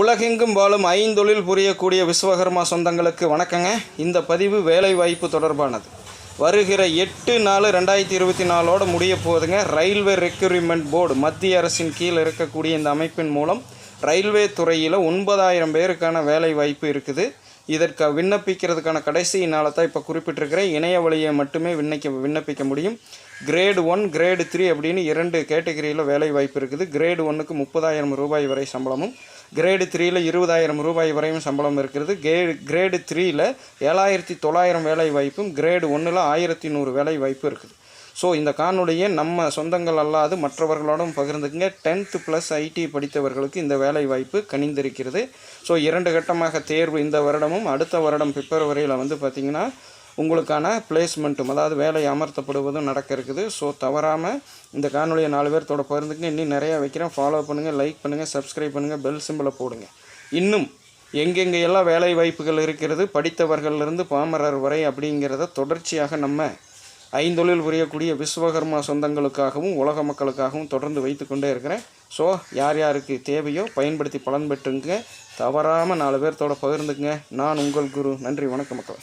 உலகெங்கும் வாழும் ஐந்தொழில் புரியக்கூடிய விஸ்வகர்மா சொந்தங்களுக்கு வணக்கங்க. இந்த பதிவு வேலைவாய்ப்பு தொடர்பானது. வருகிற எட்டு நாலு ரெண்டாயிரத்தி இருபத்தி நாலோட முடிய போதுங்க ரயில்வே ரெக்யூரிமெண்ட் போர்டு மத்திய அரசின் கீழ் இருக்கக்கூடிய இந்த அமைப்பின் மூலம் ரயில்வே துறையில் ஒன்பதாயிரம் பேருக்கான வேலை வாய்ப்பு இருக்குது. இதற்கு விண்ணப்பிக்கிறதுக்கான கடைசி நாளை தான் இப்போ குறிப்பிட்டிருக்கிறேன். இணைய வழியை மட்டுமே விண்ணிக்க விண்ணப்பிக்க முடியும். கிரேடு ஒன் கிரேடு த்ரீ அப்படின்னு இரண்டு கேட்டகரியில் வேலை வாய்ப்பு இருக்குது. கிரேடு ஒன்றுக்கு முப்பதாயிரம் ரூபாய் வரை சம்பளமும் கிரேடு த்ரீயில் இருபதாயிரம் ரூபாய் வரையும் சம்பளம் இருக்கிறது. கே கிரேடு த்ரீயில் ஏழாயிரத்தி தொள்ளாயிரம் வேலை வாய்ப்பும் கிரேடு ஒன்றில் ஆயிரத்தி நூறு வேலை வாய்ப்பு இருக்குது. ஸோ இந்த காணொலியை நம்ம சொந்தங்கள் அல்லாது மற்றவர்களோடும் பகிர்ந்துக்குங்க. டென்த்து ப்ளஸ் ஐடி படித்தவர்களுக்கு இந்த வேலை வாய்ப்பு கணிந்திருக்கிறது ஸோ இரண்டு கட்டமாக தேர்வு இந்த வருடமும் அடுத்த வருடம் பிப்ரவரியில் வந்து பார்த்திங்கன்னா உங்களுக்கான பிளேஸ்மெண்ட்டும் அதாவது வேலை அமர்த்தப்படுவதும் நடக்க இருக்குது. ஸோ தவறாமல் இந்த காணொலியை நாலு பேர்த்தோட பகிர்ந்துக்கு இன்னும் நிறையா வைக்கிறேன். ஃபாலோ பண்ணுங்கள் லைக் பண்ணுங்கள் சப்ஸ்கிரைப் பண்ணுங்கள் பெல் சிம்பிளை போடுங்க. இன்னும் எங்கெங்கே எல்லாம் வேலை வாய்ப்புகள் இருக்கிறது படித்தவர்களிலிருந்து பாமரர் வரை அப்படிங்கிறத தொடர்ச்சியாக நம்ம ஐந்தொழில் புரியக்கூடிய விஸ்வகர்மா சொந்தங்களுக்காகவும் உலக மக்களுக்காகவும் தொடர்ந்து வைத்து கொண்டே இருக்கிறேன். ஸோ யார் யாருக்கு தேவையோ பயன்படுத்தி பலன் பெற்றுங்க. தவறாமல் நாலு பேர்த்தோட பகிர்ந்துக்குங்க. நான் உங்கள் குரு. நன்றி வணக்கம் மக்கள்.